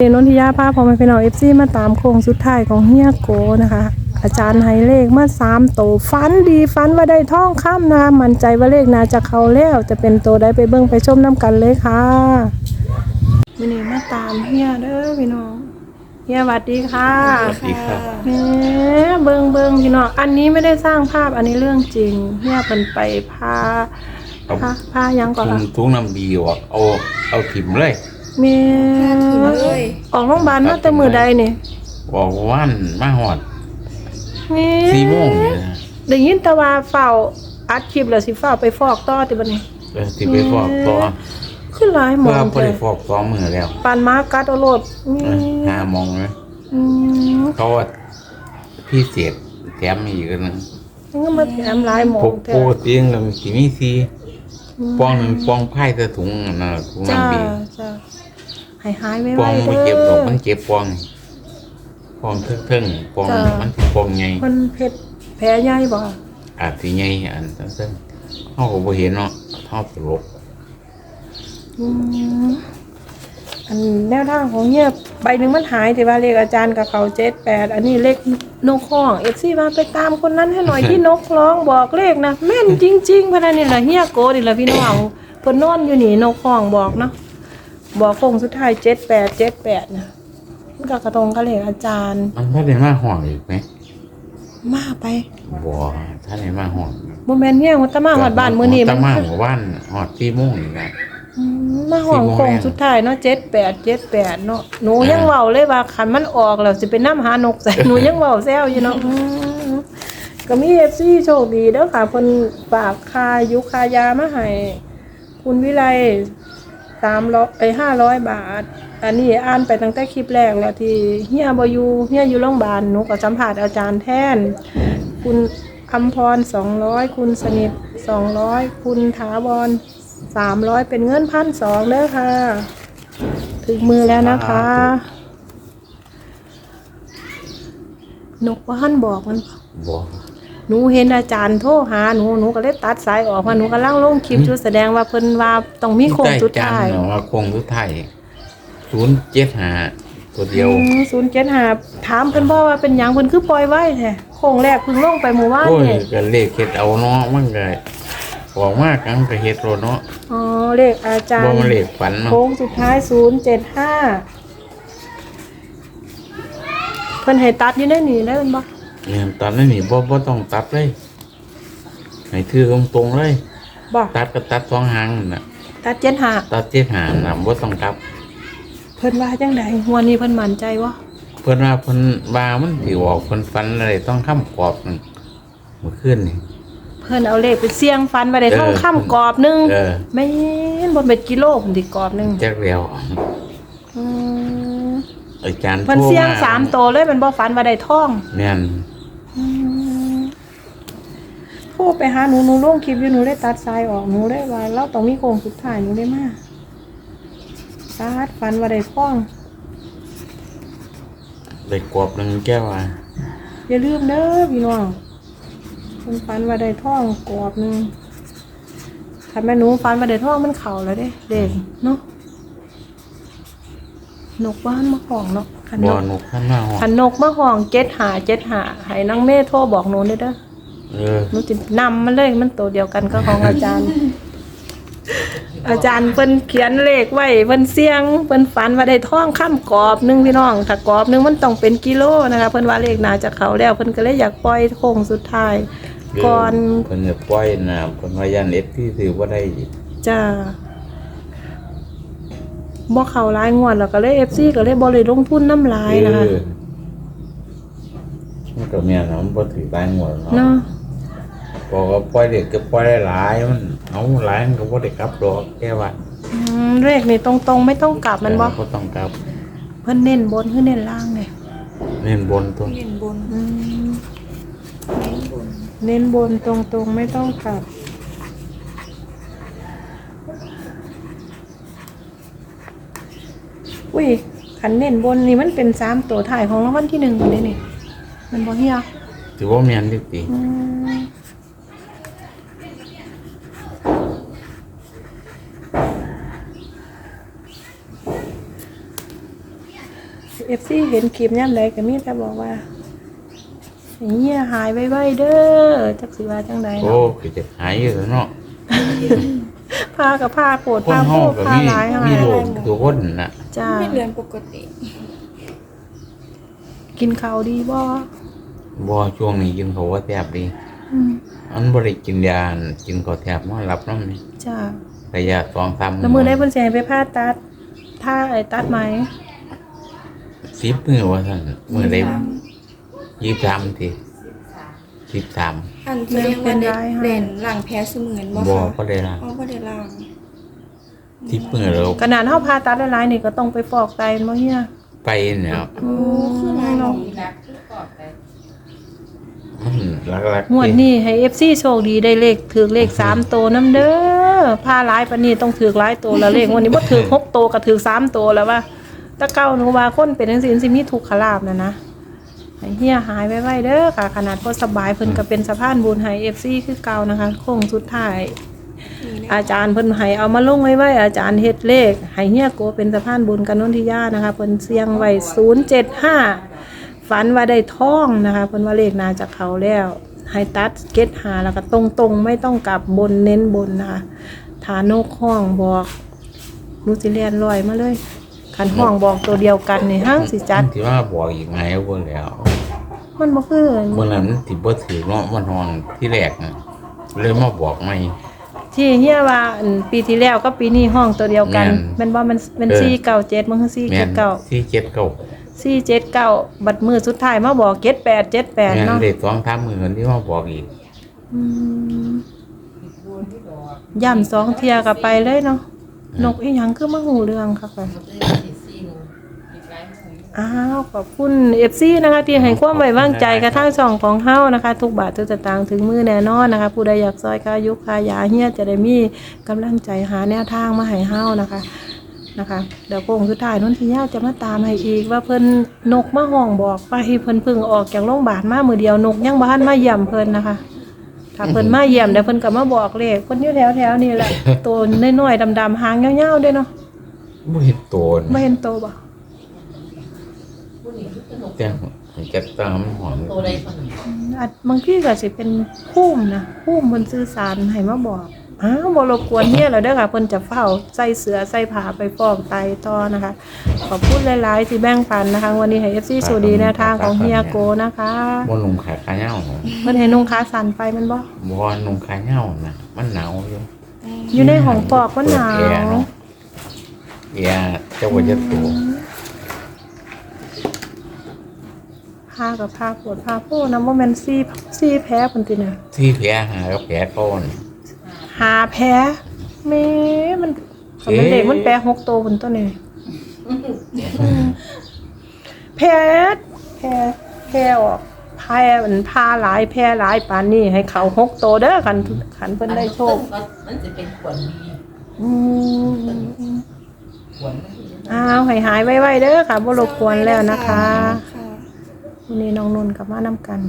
เดนนทิยาพาพอมาเป็นเอาเอฟซีมาตามโค้งสุดท้ายของเฮียโกนะคะ อาจารย์ให้เลขมาสามโตฟันดีฟันว่าได้ท่องข้ามนะมั่นใจว่าเลขนาจะเขาแล้ว จะเป็นโตได้ไปเบิ้งไปชมน้ำกันเลยค่ะมินี่มาตามเฮียเด้อพี่น้องเฮียสวัสดีค่ะสวัสดีครับแหมเบิ้งเบิ้งพี่น้องอันนี้ไม่ได้สร้างภาพอันนี้เรื่องจริงเฮียเป็นไปพาเอาพาพายังก่อนทุงล่ะทุงน้ำดีออกเอาเอาถิ่มเลย แมีเลยออกโรงพยาบาลมาแต่มือใดนี่บอกว่านมาหอดนี่สี่โมงนี่นะได้ยินแต่ว่าเฝ้าอัดคลิปแล้วสิเฝ้าไปฟอกต่อติบัดนี้เออที่ไปฟอกตัวขึ้นหลายหมอเพื่องพอแท้ได้ฟอกสองมือแล้วปานมากัดเอาโลดอืเออมห้ามองเลยอืมเขาว่าพี่เศษแถมมีอีกอันหนึงมันก็มาแถมหลายหมอปงกแท้ปกติเราสีมีสีปองหนึ่งปองไพ่ใส่ถุงนั่นนะถุงจ้าน้ำดีจ้า ให้หายไว้ปไว้องเด้ไม่อเจ็บหรอกมันเจ็บปองปองเทิงๆปองจ้ะ มันสิปองไงมันเผ็ดแผลใหญ่บ่อาจสิไงอันเทิงๆเขาก็บ่เห็นเนาะเขาตลกอืมอันแนวทางของเงียบใบหนึ่งมันหายแต่ว่าเลขอาจารย์กับเขาเจ็ดแปดอันนี้เลขนกข้องเอฟซีมาไปตามคนนั้นให้หน่อยที่นกร้องบอกเลขนะแม่นจริง ๆพะนันนี่แหละเฮียโกนี่แหละพี่น้องเพิ่นนอนอยู่นี่นกข้องบอกเนาะ บอกคงสุดท้ายเจ็ดแปดเจ็ดแปดนะมันก็กระตรงกับเลขอาจารย์ มันถ้าได้มาห่ออีกไหมมาไปบ่ถ้าได้มาห่อบ่แม่นเฮียมันตะมาหอดบ้านมื้อนี้ตะมันมาหมู่บ้านหอดที่โมุ่งนี่นะอืมมาห้องสี่โมงคงแรงสุดท้ายเนาะเจ็ดแปดเจ็ดแปดเนาะหนูยังอ่าเว้าเลยว่าคันมันออกแล้วสิไปน้ำหานกใส่หนูยังเว้าแซวอยู่เนาะอืมก็มีเอฟซีโชคดีเด้อค่ะเพิ่นฝากคายุคายามาให้คุณวิไล สามร้อยไอ้ห้าร้อยบาท อันนี้อ่านไปตั้งแต่คลิปแรกแล้วที่เฮียบอยู่เฮียอยู่โรงพยาบาลหนูก็สัมผัสอาจารย์แทนคุณอัมพรสองร้อยคุณสนิทสองร้อยคุณถาวรสามร้อยเป็นเงินพันสองเด้อค่ะ ถึงมือแล้วนะคะนกว่าหันบอกมันบ่ หนูเห็นอาจารย์โทรหาหนูหนูก็เลยตัดสายออกมาหนูกำลังลงคลิปอยู่แสดงว่าเพิ่นว่าต้องมีโคงสุดท้ายใต้จนเนาะว่าโคงสุดท้ายศูนย์เจ็ดหาตัวเดียวศูนย์เจ็ดหาถามเพิ่นพ่อว่าเป็นหยังเพิ่นคือปล่อยไว้แท้โคงแรกเพิ่งลงไปหมู่บ้านโอ้ยเนี่ยก็เลขเฮ็ดเอาเนาะมันก็บอกมากกันก็เฮ็ดโลดเนาะอ๋อเลขอาจารบ่ย์มาเลขฝันเนาะโค้งสุดท้ายศูนย์เจ็ดห้าเพิ่นให้ตัดอยู่ในนี่แล้วมันบ่ เนี่ยตอนนั้นนี่บ่บ่ต้องตัดเลยให้ถือตรงๆเลยบ่ตัดก็ตัดสองหางนั่นน่ะ ตัดเจ็ดห้าตัดเจ็ดหางน่ะบ่ต้องกลับ เพิ่นว่าจังไดงวดนี้เพิ่นมั่นใจวะเพิ่นว่าเพิ่นว่ามันสิออกเพิ่นฝันอะไรต้องค้ำกรอบนั่นเมื่อคืนนี่ เพิ่นเอาเลขไปเสี่ยงฟันไปได้เออทองคำกรอบหนึงเออไม่นบ่เป็นกิโลพุ่นดิกรอบหนึงจักแล้วอืมอาจารย์เพิ่นโทรเสี่ยงมาสามโตวเลยมันบ่ฟันว่าได้ทอง แม่นอืมโทร ไปหาหนูหนูลงคลิปอยู่หนูได้ตัดสายออกหนูได้ว่าเราต้องมีโครงสุดท้ายหนูได้มาตัดฟันว่าได้ทองได้กรอบหนึงแก้วว่าอย่าลืมเด้อพี่น้องคุณฟันว่าได้ท่องกรอบหนึงถ้าแม่หนูฟันว่าได้ท่องมันเข่าแล้วเด้เด็กเนาะนกว่านมาห้องเนาะขันนบ่กนกขันมาหอ ขันนกมาห้องเจ็ดหาเจ็ดหาให้นางเมฆโทรบอกหนูเด้อเด้อเออ หนูจะนำมันเลยมันตัวเดียวกันก็ของอาจารย์ อาจารย์เพิ่นเขียนเลขไว้เพิ่นเสียงเพิ่นฝันว่าได้ท่องข้ามกรอบหนึงพี่น้องถ้ากรอบหนึงมันต้องเป็นกิโลนะคะเพิ่นว่าเลขน่าจะเขาแล้วเพิ่นก็เลยอยากปล่อยโค้งสุดท้ายก่อนเพิ่นจะปล่อยน้ำเพิ่นว่ายันเอ็ดที่ถือบ่ได้อีกจ้าบ่เข้าหลายงวดแล้วก็เลย FC ก็เลยบ่เลยลงทุนน้ำลายนะคะเออมันก็แม่นเนาะมันบ่ถือหลายงวดเนาะ เนาะ บอกว่าปล่อยเด็กก็ปล่อยได้หลายมันเอาหลายมันก็บ่ได้กลับดอกแค่ว่าอืมเลขนี่ตรงๆ ไม่ต้องกลับมันบ่ก็ต้องกลับ เพิ่นเน้นบนคือเน้นล่างเนี่ยเน้นบนตัวเห็นบนอืมเห็นบนเน้นบนตรงๆ ไม่ต้องกลับ อุ้ยขันเน้นบนนี่มันเป็นสามตัวถ่ายของรางวัลที่หนึ่งคนนี้นี่ มันบ่เฮียถือว่าแม่นดิติอืม เอฟซีเห็นคลิปย่ำใดก็มีแต่บอกว่าอย่างเงี้ยหายไวๆเด้อจักสิว่าจังใดโอ้เนาะคือจะหายอยู่แล้วเนาะพากับพาโปวดคนพาโพห้องดก็พามีหลายหามียโรคตัวคนน่ะจ้าไม่เรียนปกติ กินข้าวดีบ่บ่ช่วงนี้กินเขาวว่าแทบดีอืมอันบ่ได้กินยาอันกินข้าวแทบนอนหลับนำนี่จ้าระยะ2 3แล้วมือได้เพิ่นสิให้ไปผ่าตัดถ้าไอ้ตัดไหม 10มื้อว่าซั่นมื้อใด23ที13อันแสดงว่าเด็กเล่นหลังแพ้เสมือนบ่บ่คะก็ได้ละอ๋อบ่ได้ล่าง10มื้อแล้วขนาดเฮาผ่าตัดหลายๆนี่ก็ต้องไปฟอกไตบ่เฮียไปเนี่ยโอ้คือหลายเนาะมันหลักๆงวดนี้ให้ FC โชคดีได้เลขถือเลข3ตัวนํเด้อผ่าหลายปานนี้ต้องถือหลายตัวแล้วเลขงวันนี้บ่ถือ6ตัวก็ถือ3ตัวแล้วว่าแตะเก้าหนูว่าคนเป็นจังซี่สิมีทุกขลาบนะนะให้เฮียหายไวๆเด้อค่ะ ขนาดบ่สบายเพิ่นก็เป็นสะพานบุญให้ FC คือเก่านะคะโค้งสุดท้ายนี่นะอาจารย์เพิ่นให้เอามาลงไว้ไว้อาจารย์เฮ็ดเลขให้เฮียโกเป็นสะพานบุญกันนนทิยานะคะเพิ่นเสียงไว้075ฝันว่าได้ทองนะคะเพิ่นว่าเลขน่าจะเข้าแล้วให้ตัดเก็ตหาแล้วก็ตรงๆ ไม่ต้องกลับบนเน้นบนนะคะฐานกห้องบอกนูสิเลียนลอยมาเลย คันห้องบอกตัวเดียวกันนี่ห้างสิจัด ที่ว่าบอกอีกไงเบิ่งแล้วมันบ่คือเมื่อนั้นมันสิบ่ถือเนาะมันห้องที่แรกน่ะเลยมาบอกใหม่ ที่เฮียว่าอันปีที่แล้วกับปีนี้ห้องตัวเดียวกันแม่นแมันบ่มันมันเออ 497มันคือแม่น479 ที่เจ็ดเก้าสี่เจ็ดเก้าบัดมือสุดท้ายมาบอกเจ็ดแปดเจ็ดแปดแม่นเนาะเด็กสองสามหมื่นที่มาบอกอีก อืมย่ำสองเทียกับไปเลยเนาะ นกอีหยังคือมาหูเรื่องค่ะไป อ้าวขอบคุณเอฟซีนะคะ ที่ให้ความไว้วางใจกระทั่งช่องของเฮานะคะ ทุกบาททุกสตางค์ถึงมือแน่นอนนะคะ ผู้ใดอยากซอยค่ายุคค่ายาเฮียจะได้มีกำลังใจหาแนวทางมาให้เฮานะคะนะคะเดี๋ยวโค้งสุดท้ายนนทิยาจะมาตามให้อีกว่าเพิ่นนกมาห้องบอกไปเพิ่นเพึ่งออกจากโรงพยาบาลมามือเดียวนกยังบ้านมาเยี่ยมเพิ่นนะคะ ถ้าเพิ่นมาเยี่ยมเดี๋ยวเพิ่นก็มาบอกเลขเพิ่นอยู่แถวๆนี่แหละ ตัวน้อยๆดำๆหางยาวๆเด้เนาะบ่เห็นโตนบ่เห็นโตบ่ แต่จะตามหอมอาจบางทีก็สิเป็นภูมินะภูมิเพิ่นสื่อสารให้มาบอกอ้าวบรบกวนเฮียแล้วเด้อค่ะเพิ่นจะเฝ้าใส่เสือใส่ผ้าไปฟอกไตต่อนะคะ ขอบคุณหลายๆที่แบ่งปันนะคะ วันนี้ให้ FC สวัสดีแนวทางของเฮียโกนะคะบ่นุ่งขาขาเหย้าเพิ่นให้นุ่งขาสั้นไปมันบ่บ่นุ่งขาเหย้านะมันหนาวอยู่อยู่ในห้องฟอกมันหนาวเอร์เนาะเจ้าว่าจะตัว ผ้ากับผ้าปวดผ้าโพนะบ่แม่นซี่ซี่แพ้เพิ่นติน่ะที่แผลหากับแผลก้อน หาแพ้แม่มันคำเป็นเด็กมันแปลหกโตวบนต้นนี่แพ้แพ้แพ้ออกแพ้มันพาหลายแพ้หลายปานนี้ให้เขาหกโตวเด้อคันคันเพิ่นได้โชคมันจะเป็นขวดดีอืมขวด อ้าวให้หายไวๆเด้อค่ะบ่รบกวนแล้วนะคะ ค่ะ วันนี้น้องนนท์กลับมานำกัน